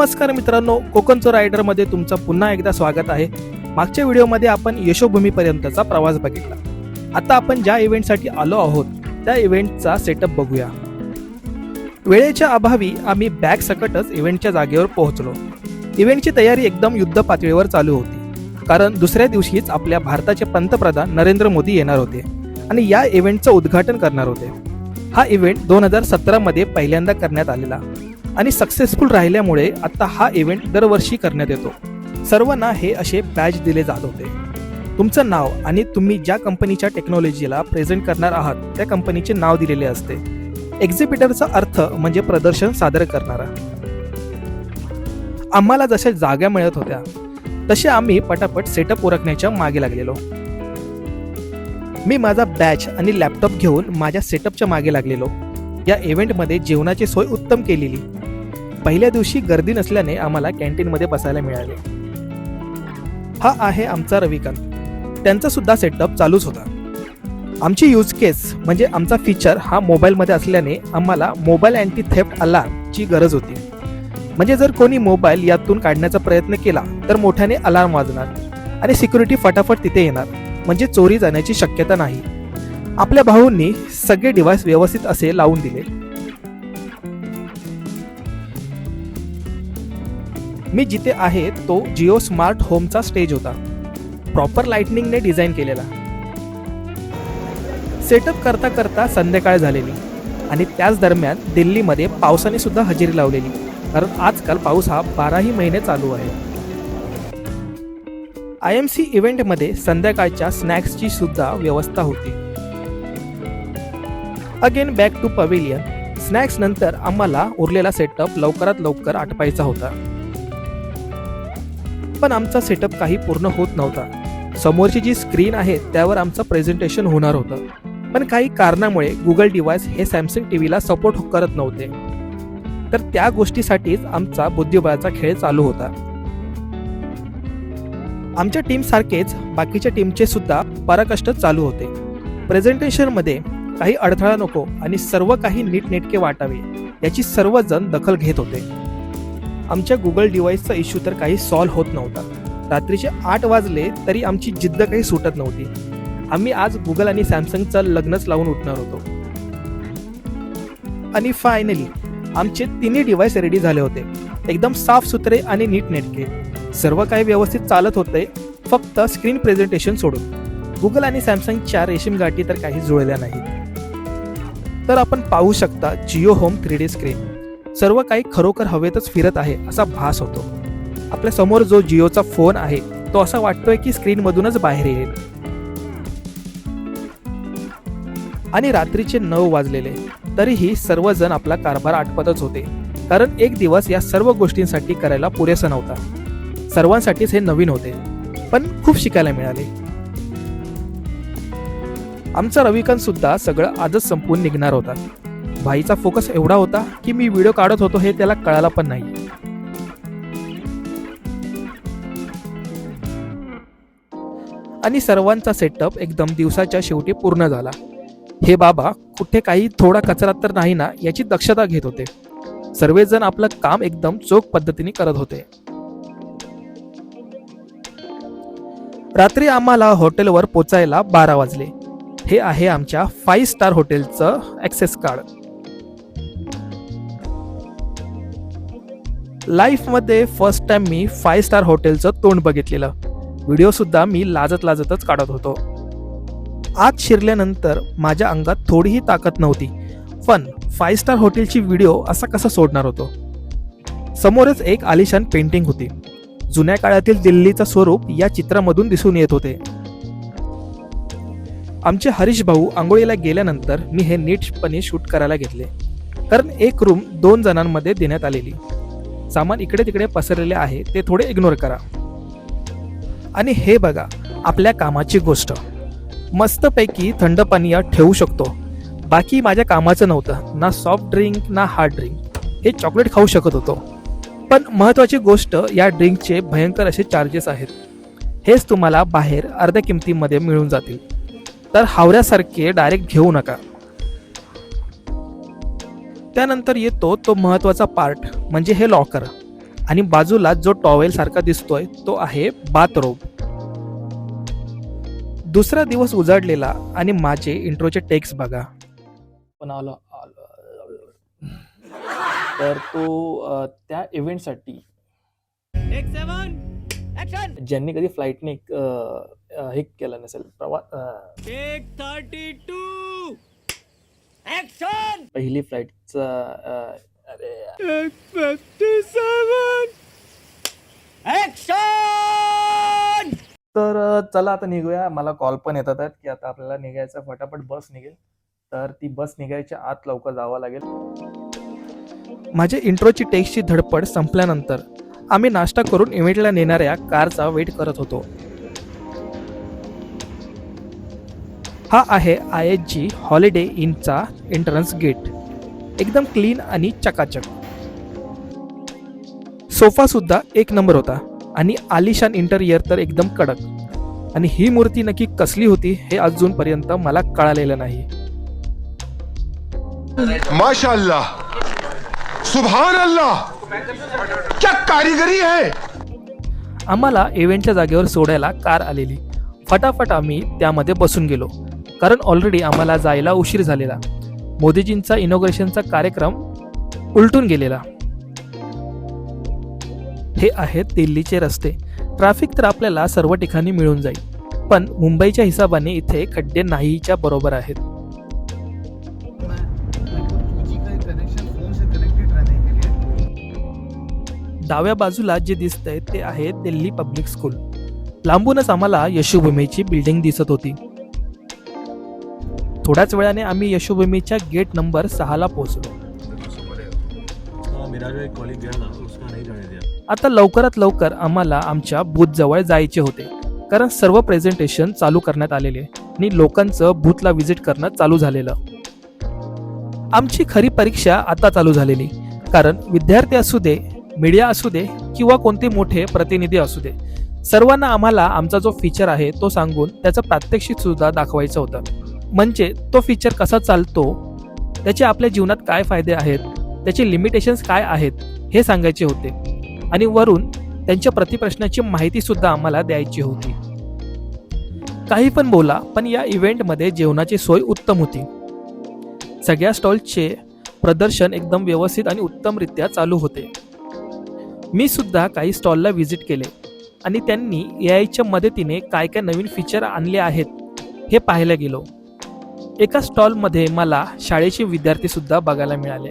नमस्कार मित्रांनो कोकणचो रायडरमध्ये तुमचं पुन्हा एकदा स्वागत आहे. मागच्या व्हिडिओमध्ये आपण यशोभूमीपर्यंतचा प्रवास बघितला. आता आपण ज्या इव्हेंटसाठी आलो आहोत त्या इव्हेंटचा सेटअप बघूया. वेळेच्या अभावी आम्ही बॅग सकटच इव्हेंटच्या जागेवर पोहोचलो. इव्हेंटची तयारी एकदम युद्ध पातळीवर चालू होती. कारण दुसऱ्या दिवशीच आपल्या भारताचे पंतप्रधान नरेंद्र मोदी येणार होते आणि या इव्हेंटचं उद्घाटन करणार होते. हा इव्हेंट दोन हजार सतरामध्ये पहिल्यांदा करण्यात आलेला. आणि सक्सेसफुल राहिल्यामुळे आता हा इव्हेंट दरवर्षी करण्यात येतो. सर्वांना हे असे बॅच दिले जात होते. तुमचं नाव आणि तुम्ही ज्या कंपनीच्या टेक्नॉलॉजीला प्रेझेंट करणार आहात त्या कंपनीचे नाव दिलेले असते. एक्झिबिटरचा अर्थ म्हणजे प्रदर्शन सादर करणारा. आम्हाला जशा जागा मिळत होत्या तसे आम्ही पटापट सेटअप ओळखण्याच्या मागे लागलेलो. मी माझा बॅच आणि लॅपटॉप घेऊन माझ्या सेटअपच्या मागे लागलेलो. या इव्हेंटमध्ये जेवणाची सोय उत्तम केलेली. पहिल्या दिवशी गर्दी नसल्याने आम्हाला कॅन्टीनमध्ये बसायला मिळाले. हा आहे आमचा रविकांत. त्यांचा सुद्धा सेटअप चालूच होता. आमची यूज केस म्हणजे आमचा फीचर हा मोबाईलमध्ये असल्याने आम्हाला मोबाईल अँटी थेफ्ट अलार्मची गरज होती. म्हणजे जर कोणी मोबाईल यातून काढण्याचा प्रयत्न केला तर मोठ्याने अलार्म वाजणार आणि सिक्युरिटी फटाफट तिथे येणार. म्हणजे चोरी जाण्याची शक्यता नाही. आपल्या भाऊंनी सगळे डिव्हाइस व्यवस्थित असे लावून दिले. मी जिथे आहे तो जिओ स्मार्ट होमचा स्टेज होता. प्रॉपर लाइटनिंगने डिझाईन केलेला. सेटअप करता करता संध्याकाळ झालेली आणि त्याच दरम्यान दिल्लीमध्ये पावसाने सुद्धा हजेरी लावलेली. कारण आजकाल पाऊस हा बाराही महिने चालू आहे. आय एम सी इव्हेंटमध्ये संध्याकाळच्या स्नॅक्सची सुद्धा व्यवस्था होती. Again back to pavilion snacks नंतर आम्हाला उरलेला सेटअप लवकरात लवकर आटपायचा होता. पण आमचा सेटअप काही पूर्ण होत नव्हता. समोरची जी स्क्रीन आहे त्यावर आमचं प्रेझेंटेशन होणार होतं. पण काही कारणामुळे गुगल डिव्हाइस हे सॅमसंग टी व्हीला सपोर्ट करत नव्हते. तर त्या गोष्टीसाठीच आमचा बुद्धिबळाचा खेळ चालू होता. आमच्या टीम सारखेच बाकीच्या टीमचे सुद्धा पराकष्ट चालू होते. प्रेझेंटेशनमध्ये काही अडथळा नको आणि सर्व काही नीटनेटके वाटावे याची सर्वजण दखल घेत होते. आमच्या गुगल डिव्हाइसचा इश्यू तर काही सॉल्व्ह होत नव्हता. रात्रीचे आठ वाजले तरी आमची जिद्द काही सुटत नव्हती. आम्ही आज गुगल आणि सॅमसंगचं लग्नच लावून उठणार होतो. आणि फायनली आमचे तिन्ही डिव्हाइस रेडी झाले होते. एकदम साफ सुथरे आणि नीटनेटके सर्व काही व्यवस्थित चालत होते फक्त स्क्रीन प्रेझेंटेशन सोडून. गुगल आणि सॅमसंगच्या रेशीम गाठी तर काही जुळल्या नाहीत. तर आपण पाहू शकता Jio home three D screen सर्व काही खरोखर हवेतच फिरत आहे असा भास होतो. आपल्यासमोर जो जिओचा फोन आहे तो असा वाटतोय की स्क्रीन मधूनच बाहेर येईल. आणि रात्रीचे नऊ वाजलेले तरीही सर्वजण आपला कारभार आटपतच होते. कारण एक दिवस या सर्व गोष्टींसाठी करायला पुरेसा नव्हता. सर्वांसाठीच हे नवीन होते पण खूप शिकायला मिळाले. आमचा रविकांत सुद्धा सगळं आजच संपवून निघणार होता. भाईचा फोकस एवढा होता की मी व्हिडिओ काढत होतो हे त्याला कळाला पण नाही. आणि सर्वांचा सेटअप एकदम दिवसाच्या शेवटी पूर्ण झाला. हे बाबा कुठे काही थोडा कचरा तर नाही ना याची दक्षता घेत होते. सर्वजण आपलं काम एकदम चोख पद्धतीने करत होते. रात्री आम्हाला हॉटेलवर पोचायला बारा वाजले. हे आहे आमच्या फाईव्ह स्टार हॉटेलचं ॲक्सेस कार्ड लाईफमध्ये फर्स्ट टाइम मी फाईव्ह स्टार हॉटेलचं तोंड बघितलेलं. व्हिडिओसुद्धा मी लाजत लाजतच काढत होतो. आत शिरल्यानंतर माझ्या अंगात थोडीही ताकद नव्हती. पण फाईव्ह स्टार हॉटेलची व्हिडिओ असा कसा सोडणार होतो? समोरच एक आलिशान पेंटिंग होती. जुन्या काळातील दिल्लीचं स्वरूप या चित्रामधून दिसून येत होते. आमचे हरीश भाऊ आंघोळीला गेल्यानंतर मी हे नीटपणे शूट करायला घेतले. कारण एक रूम दोन जणांमध्ये देण्यात आलेली. सामान इकडे तिकडे पसरलेले आहे ते थोडे इग्नोर करा. आणि हे बघा आपल्या कामाची गोष्ट. मस्तपैकी थंड पाणी ठेवू शकतो. बाकी माझ्या कामाचं नव्हतं ना सॉफ्ट ड्रिंक ना हार्ड ड्रिंक हे चॉकलेट खाऊ शकत होतो. पण महत्त्वाची गोष्ट या ड्रिंकचे भयंकर असे चार्जेस आहेत. हेच तुम्हाला बाहेर अर्ध्या किमतीमध्ये मिळून जातील. तर हावऱ्यासारखे डायरेक्ट घेऊ नका. त्यानंतर येतो तो महत्त्वाचा पार्ट म्हणजे हे लॉकर आणि बाजूला जो टॉवेल सारखा दिसतोय तो आहे बाथरोब दुसरा दिवस उजाडलेला आणि माझे इंट्रोचे टेक्स बघा. पण आलो आलो तर तो त्या इव्हेंटसाठी ज्यांनी कधी फ्लाईटने हे केलं नसेल प्रवास पहिली फ्लाईटचा अरे तर चला आता निघूया. मला कॉल पण येतात आहेत की आता आपल्याला निघायचं फटाफट बस निघेल. तर ती बस निघायच्या आत लवकर जावं लागेल. माझ्या इंट्रोची टेक्स्टची धडपड संपल्यानंतर आम्ही नाश्ता करून इव्हेंटला नेणाऱ्या कारचा वेट करत होतो. हा आहे आय एच जी हॉलिडे इनचा एंट्रन्स गेट एकदम क्लीन आणि चकाचक. सोफा सुद्धा एक नंबर होता आणि आलिशान इंटेरियर तर एकदम कडक. आणि ही मूर्ती नक्की कसली होती हे अजूनपर्यंत मला कळालेलं नाही. माशाल्लाह. सुभान अल्लाह क्या कारीगरी है? आम्हाला इव्हेंटच्या जागेवर सोडायला कार आलेली. फटाफट आम्ही त्यामध्ये बसून गेलो. कारण ऑलरेडी आम्हाला जायला उशीर झालेला. मोदीजींचा इनॉग्रेशनचा कार्यक्रम उलटून गेलेला. हे आहेत दिल्लीचे रस्ते. ट्रॅफिक तर आपल्याला सर्व ठिकाणी मिळून जाईल. पण मुंबईच्या हिसाबाने इथे खड्डे नाहीच्या बरोबर आहेत. डाव्या बाजूला जे दिसतंय ते आहे दिल्ली पब्लिक स्कूल. लांबूनच आम्हाला यशुभूमीची बिल्डिंग दिसत होती. थोड्याच वेळाने आम्ही यशोभूमीच्या गेट नंबर सहाला पोहोचलो. आता लवकरात लवकर आम्हाला आमच्या बूथ जवळ जायचे होते कारण सर्व प्रेझेंटेशन चालू करण्यात आलेले आणि लोकांचं बूथला व्हिजिट करणं चालू झालेलं. आमची खरी परीक्षा आता चालू झालेली कारण विद्यार्थी असू दे मीडिया असू दे किंवा कोणते मोठे प्रतिनिधी असू दे सर्वांना आम्हाला आमचा जो फीचर आहे तो सांगून त्याचं प्रात्यक्षिक सुद्धा दाखवायचं होतं. म्हणजे तो फीचर कसा चालतो त्याचे आपल्या जीवनात काय फायदे आहेत त्याचे लिमिटेशन्स काय आहेत हे सांगायचे होते. आणि वरून त्यांच्या प्रतिप्रश्नाची माहिती सुद्धा आम्हाला द्यायची होती. काही पण बोला पण या इव्हेंटमध्ये जेवणाची सोय उत्तम होती. सगळ्या स्टॉलचे प्रदर्शन एकदम व्यवस्थित आणि उत्तमरित्या चालू होते. मी सुद्धा काही स्टॉलला व्हिजिट केले आणि त्यांनी ए आयच्या मदतीने काय काय नवीन फीचर आणले आहेत हे पाहायला गेलो. एका स्टॉलमध्ये मला शाळेचे विद्यार्थी सुद्धा बघायला मिळाले.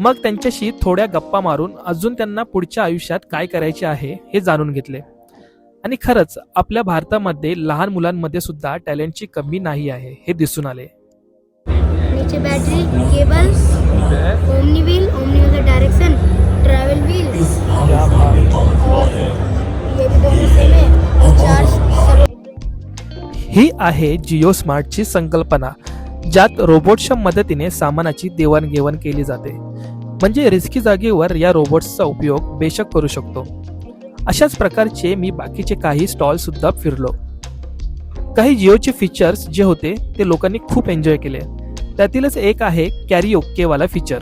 मग त्यांच्याशी थोड्या गप्पा मारून अजून त्यांना पुढच्या आयुष्यात काय करायचे आहे हे जाणून घेतले. आणि खरंच आपल्या भारतामध्ये लहान मुलांमध्ये सुद्धा टॅलेंटची कमी नाही आहे हे दिसून आले. Battery cables omni wheel omni wheel का डायरेक्शन ट्रैवल व्हील्स ये भी दोनों सेम है। चार्ज सर्व ही आहे जिओ स्मार्टची संकल्पना ज्यात रोबोट्सच्या मदतीने सामानाची देवाणघेवाण केली जाते. म्हणजे रिस्की जागेवर या रोबोट्सचा उपयोग बेशक करू शकतो. अशाच प्रकारचे मी बाकीचे काही स्टॉल सुद्धा फिरलो. काही जिओचे फीचर्स जे होते ते लोकांनी खूप एन्जॉय केले. त्यातीलच एक आहे कॅरी ओकेवाला फीचर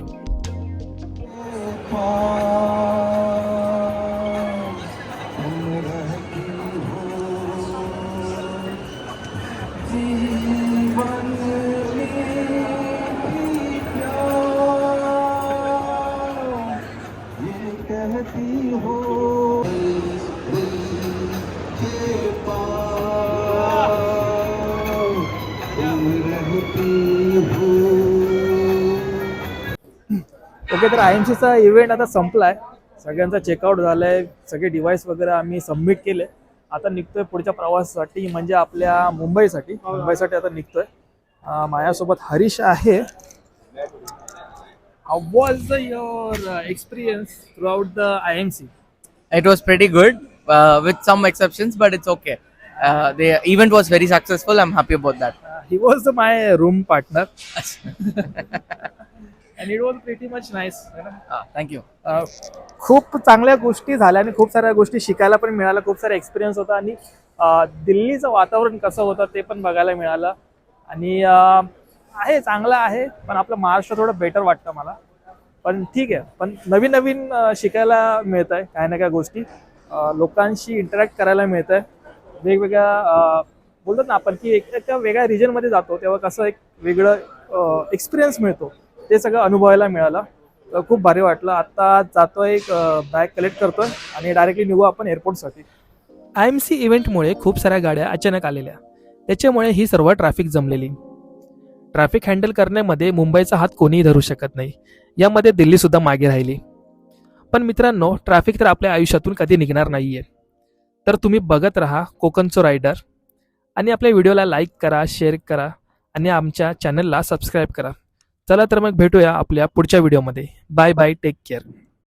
ओके तर आय एम सीचा इव्हेंट आता संपलाय. सगळ्यांचा चेकआउट झालाय. सगळे डिव्हाइस वगैरे आम्ही सबमिट केले. आता निघतोय पुढच्या प्रवासासाठी म्हणजे आपल्या मुंबईसाठी. मुंबईसाठी आता निघतोय. माझ्यासोबत हरीश आहे. How was your experience through the I M C It was pretty good, uh, with some exceptions, but it's okay. Uh, the event was very successful. I'm happy about that. He was my room partner and it was pretty much nice. Uh, खूप चांगल्या गोष्टी झाल्या आणि खूप साऱ्या गोष्टी शिकायला पण मिळाल्या खूप सारा एक्सपिरियन्स होता आणि दिल्लीचं वातावरण कसं होतं ते पण बघायला मिळालं. आणि आहे चांगलं आहे पण आपलं महाराष्ट्र थोडं बेटर वाटतं मला. पण ठीक आहे पण नवीन नवीन शिकायला मिळत आहे काय ना काय गोष्टी. लोकांशी इंटरॅक्ट करायला मिळत आहे वेगवेगळ्या अं, बोलतात ना आपण की एक एका वेगळ्या रिजनमध्ये जातो तेव्हा कसं एक वेगळं एक्सपिरियन्स मिळतो. ते सगळं अनुभवायला मिळालं. तर खूप भारी वाटलं. आता जातोय एक बॅग कलेक्ट करतोय आणि डायरेक्टली निघू आपण एअरपोर्टसाठी आय एम सी इव्हेंटमुळे खूप साऱ्या गाड्या अचानक आलेल्या. त्याच्यामुळे ही सर्व ट्रॅफिक जमलेली. ट्रॅफिक हँडल करण्यामध्ये मुंबईचा हात कोणीही धरू शकत नाही. यामध्ये दिल्लीसुद्धा मागे राहिली. पण मित्रांनो ट्रॅफिक तर आपल्या आयुष्यातून कधी निघणार नाही आहे तर तुम्ही बघत राहा कोकणचो रायडर आणि आपल्या व्हिडिओला लाईक करा शेअर करा आणि आमच्या चॅनलला सबस्क्राईब करा. चला तर मग भेटूया आपल्या पुढच्या व्हिडिओमध्ये बाय बाय टेक केअर